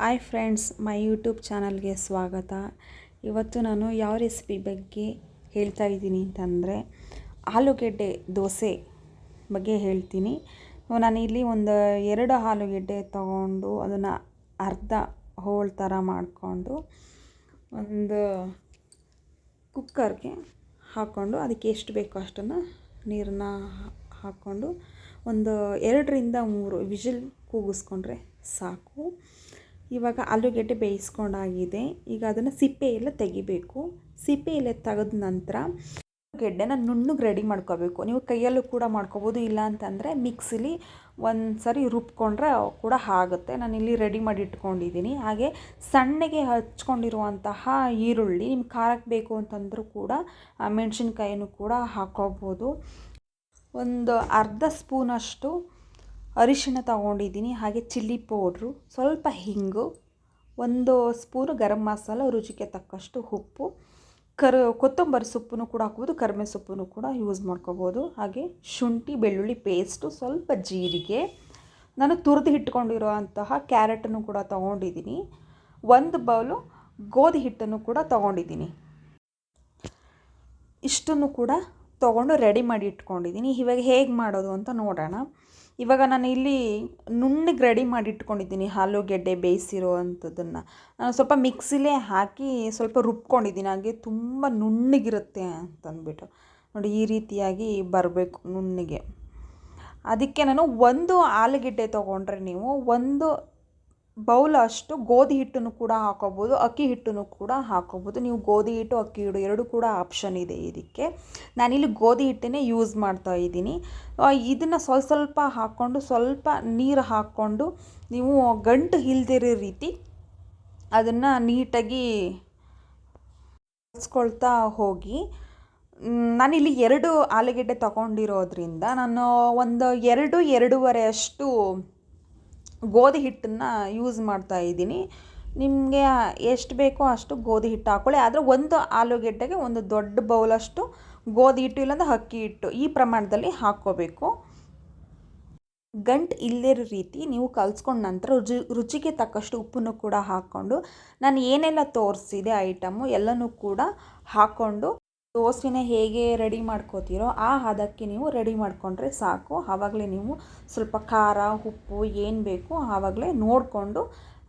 Hi friends, my YouTube ಚಾನಲ್ಗೆ ಸ್ವಾಗತ. ಇವತ್ತು ನಾನು ಯಾವ ರೆಸಿಪಿ ಬಗ್ಗೆ ಹೇಳ್ತಾ ಇದ್ದೀನಿ ಅಂತಂದರೆ ಆಲೂಗೆಡ್ಡೆ ದೋಸೆ ಬಗ್ಗೆ ಹೇಳ್ತೀನಿ. ನಾನು ಇಲ್ಲಿ ಒಂದು ಎರಡು ಆಲೂಗೆಡ್ಡೆ ತಗೊಂಡು ಅದನ್ನು ಅರ್ಧ ಹೋಳು ಥರ ಮಾಡಿಕೊಂಡು ಒಂದು ಕುಕ್ಕರ್ಗೆ ಹಾಕ್ಕೊಂಡು ಅದಕ್ಕೆ ಎಷ್ಟು ಬೇಕೋ ಅಷ್ಟನ್ನು ನೀರನ್ನ ಹಾಕ್ಕೊಂಡು ಒಂದು ಎರಡರಿಂದ ಮೂರು ವಿಜಿಲ್ ಕೂಗಿಸ್ಕೊಂಡ್ರೆ ಸಾಕು. ಇವಾಗ ಆಲೂಗೆಡ್ಡೆ ಬೇಯಿಸ್ಕೊಂಡಾಗಿದೆ. ಈಗ ಅದನ್ನು ಸಿಪ್ಪೆ ಎಲ್ಲ ತೆಗಿಬೇಕು. ಸಿಪ್ಪೆ ಎಲ್ಲ ತೆಗೆದ ನಂತರ ಗೆಡ್ಡೆನ ನುಣ್ಣಗೆ ರೆಡಿ ಮಾಡ್ಕೋಬೇಕು. ನೀವು ಕೈಯಲ್ಲೂ ಕೂಡ ಮಾಡ್ಕೋಬೋದು, ಇಲ್ಲ ಅಂತಂದರೆ ಮಿಕ್ಸಿಲಿ ಒಂದು ಸರಿ ರುಬ್ಕೊಂಡ್ರೆ ಕೂಡ ಆಗುತ್ತೆ. ನಾನು ಇಲ್ಲಿ ರೆಡಿ ಮಾಡಿ ಇಟ್ಕೊಂಡಿದ್ದೀನಿ ಹಾಗೆ ಸಣ್ಣಗೆ ಹಚ್ಕೊಂಡಿರುವಂತಹ ಈರುಳ್ಳಿ, ನಿಮ್ಗೆ ಖಾರಕ್ಕೆ ಬೇಕು ಅಂತಂದರೂ ಕೂಡ ಮೆಣಸಿನ್ಕಾಯಿನೂ ಕೂಡ ಹಾಕೋಬೋದು. ಒಂದು ಅರ್ಧ ಸ್ಪೂನಷ್ಟು ಅರಿಶಿಣ ತಗೊಂಡಿದ್ದೀನಿ, ಹಾಗೆ ಚಿಲ್ಲಿ ಪೌಡ್ರು, ಸ್ವಲ್ಪ ಹಿಂಗು, ಒಂದು ಸ್ಪೂನು ಗರಂ ಮಸಾಲ, ರುಚಿಗೆ ತಕ್ಕಷ್ಟು ಉಪ್ಪು, ಕರ್, ಕೊತ್ತಂಬರಿ ಸೊಪ್ಪನ್ನು ಕೂಡ ಹಾಕ್ಬೋದು, ಕರಿಮೆ ಸೊಪ್ಪನ್ನು ಕೂಡ ಯೂಸ್ ಮಾಡ್ಕೋಬೋದು. ಹಾಗೆ ಶುಂಠಿ, ಬೆಳ್ಳುಳ್ಳಿ ಪೇಸ್ಟು ಸ್ವಲ್ಪ ಜೀರಿಗೆ, ನಾನು ತುರಿದು ಇಟ್ಕೊಂಡಿರೋ ಅಂತಹ ಕ್ಯಾರೆಟನ್ನು ಕೂಡ ತೊಗೊಂಡಿದ್ದೀನಿ. ಒಂದು ಬೌಲು ಗೋಧಿ ಹಿಟ್ಟನ್ನು ಕೂಡ ತೊಗೊಂಡಿದ್ದೀನಿ. ಇಷ್ಟನ್ನು ಕೂಡ ತೊಗೊಂಡು ರೆಡಿ ಮಾಡಿ ಇಟ್ಕೊಂಡಿದ್ದೀನಿ. ಇವಾಗ ಹೇಗೆ ಮಾಡೋದು ಅಂತ ನೋಡೋಣ. ಇವಾಗ ನಾನು ಇಲ್ಲಿ ನುಣ್ಣಗೆ ರೆಡಿ ಮಾಡಿ ಇಟ್ಕೊಂಡಿದ್ದೀನಿ ಆಲೂಗೆಡ್ಡೆ ಬೇಯಿಸಿರೋ ನಾನು ಸ್ವಲ್ಪ ಮಿಕ್ಸಿಲೇ ಹಾಕಿ ಸ್ವಲ್ಪ ರುಬ್ಕೊಂಡಿದ್ದೀನಿ, ಹಾಗೆ ತುಂಬ ನುಣ್ಣಗಿರುತ್ತೆ ಅಂತಂದ್ಬಿಟ್ಟು ನೋಡಿ, ಈ ರೀತಿಯಾಗಿ ಬರಬೇಕು ನುಣ್ಣಗೆ. ಅದಕ್ಕೆ ನಾನು ಒಂದು ಆಲೂಗೆಡ್ಡೆ ತೊಗೊಂಡ್ರೆ ನೀವು ಒಂದು ಬೌಲ್ ಅಷ್ಟು ಗೋಧಿ ಹಿಟ್ಟನ್ನು ಕೂಡ ಹಾಕೋಬೋದು, ಅಕ್ಕಿ ಹಿಟ್ಟನ್ನು ಕೂಡ ಹಾಕೋಬೋದು. ನೀವು ಗೋಧಿ ಹಿಟ್ಟು, ಅಕ್ಕಿ ಹಿಟ್ಟು ಎರಡು ಕೂಡ ಆಪ್ಷನ್ ಇದೆ ಇದಕ್ಕೆ. ನಾನಿಲ್ಲಿ ಗೋಧಿ ಹಿಟ್ಟನ್ನೇ ಯೂಸ್ ಮಾಡ್ತಾ ಇದ್ದೀನಿ. ಇದನ್ನು ಸ್ವಲ್ಪ ಸ್ವಲ್ಪ ಹಾಕ್ಕೊಂಡು ಸ್ವಲ್ಪ ನೀರು ಹಾಕ್ಕೊಂಡು ನೀವು ಗಂಟು ಇಲ್ದಿರೋ ರೀತಿ ಅದನ್ನು ನೀಟಾಗಿ ಕಲಿಸ್ಕೊಳ್ತಾ ಹೋಗಿ. ನಾನಿಲ್ಲಿ ಎರಡು ಆಲೂಗೆಡ್ಡೆ ತಗೊಂಡಿರೋದ್ರಿಂದ ನಾನು ಒಂದು ಎರಡು, ಎರಡೂವರೆ ಅಷ್ಟು ಗೋಧಿ ಹಿಟ್ಟನ್ನು ಯೂಸ್ ಮಾಡ್ತಾ ಇದ್ದೀನಿ. ನಿಮಗೆ ಎಷ್ಟು ಬೇಕೋ ಅಷ್ಟು ಗೋಧಿ ಹಿಟ್ಟು ಹಾಕ್ಕೊಳ್ಳಿ ಆದರೆ ಒಂದು ಆಲೂಗೆಡ್ಡೆಗೆ ಒಂದು ದೊಡ್ಡ ಬೌಲಷ್ಟು ಗೋಧಿ ಹಿಟ್ಟು ಇಲ್ಲಾಂದ್ರೆ ಅಕ್ಕಿ ಹಿಟ್ಟು ಈ ಪ್ರಮಾಣದಲ್ಲಿ ಹಾಕ್ಕೋಬೇಕು. ಗಂಟು ಇಲ್ಲದಿರೋ ರೀತಿ ನೀವು ಕಲಿಸ್ಕೊಂಡ ನಂತರ ರುಚಿ, ರುಚಿಗೆ ತಕ್ಕಷ್ಟು ಉಪ್ಪನ್ನು ಕೂಡ ಹಾಕ್ಕೊಂಡು ನಾನು ಏನೆಲ್ಲ ತೋರಿಸಿದೆ ಐಟಮು ಎಲ್ಲನೂ ಕೂಡ ಹಾಕ್ಕೊಂಡು ದೋಸೆನ ಹೇಗೆ ರೆಡಿ ಮಾಡ್ಕೋತೀರೋ ಆ ಹದಕ್ಕೆ ನೀವು ರೆಡಿ ಮಾಡಿಕೊಂಡ್ರೆ ಸಾಕು. ಆವಾಗಲೇ ನೀವು ಸ್ವಲ್ಪ ಖಾರ, ಉಪ್ಪು ಏನು ಬೇಕು ಆವಾಗಲೇ ನೋಡಿಕೊಂಡು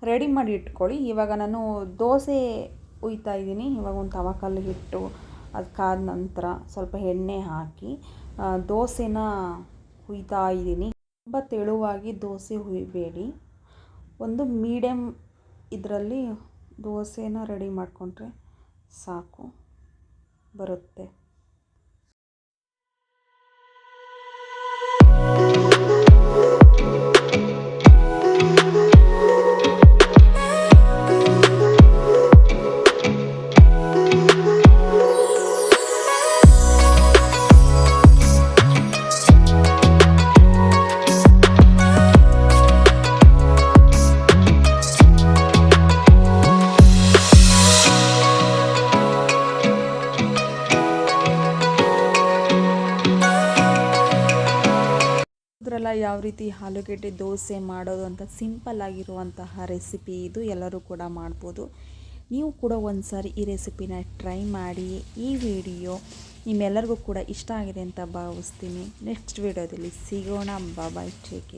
ರೆಡಿ ಮಾಡಿ ಇಟ್ಕೊಳ್ಳಿ. ಇವಾಗ ನಾನು ದೋಸೆ ಉಯ್ತಾ ಇದ್ದೀನಿ. ಇವಾಗ ಒಂದು ತವಕಲ್ಲಿ ಹಿಟ್ಟು ಅದಕ್ಕಾದ ಅದು ನಂತರ ಸ್ವಲ್ಪ ಎಣ್ಣೆ ಹಾಕಿ ದೋಸೆನ ಹುಯ್ತಾ ಇದ್ದೀನಿ. ತುಂಬ ತೆಳುವಾಗಿ ದೋಸೆ ಹುಯ್ಬೇಡಿ ಒಂದು ಮೀಡಿಯಮ್ ಇದರಲ್ಲಿ ದೋಸೆನ ರೆಡಿ ಮಾಡಿಕೊಂಡ್ರೆ ಸಾಕು. ಬರುತ್ತೆ. ಅದರಲ್ಲ ಯಾವ ರೀತಿ ಆಲೂಗಡ್ಡೆ ದೋಸೆ ಮಾಡೋದು ಅಂತ ಸಿಂಪಲ್ ಆಗಿರುವಂತಹ ರೆಸಿಪಿ ಇದು, ಎಲ್ಲರೂ ಕೂಡ ಮಾಡ್ಬೋದು. ನೀವು ಕೂಡ ಒಂದು ಸಾರಿ ಈ ರೆಸಿಪಿನ ಟ್ರೈ ಮಾಡಿ, ಈ ವಿಡಿಯೋ ನಿಮ್ಮೆಲ್ಲರಿಗೂ ಕೂಡ ಇಷ್ಟ ಆಗಿದೆ ಅಂತ ಭಾವಿಸ್ತೀನಿ. ನೆಕ್ಸ್ಟ್ ವಿಡಿಯೋದಲ್ಲಿ ಸಿಗೋಣ. Bye-bye take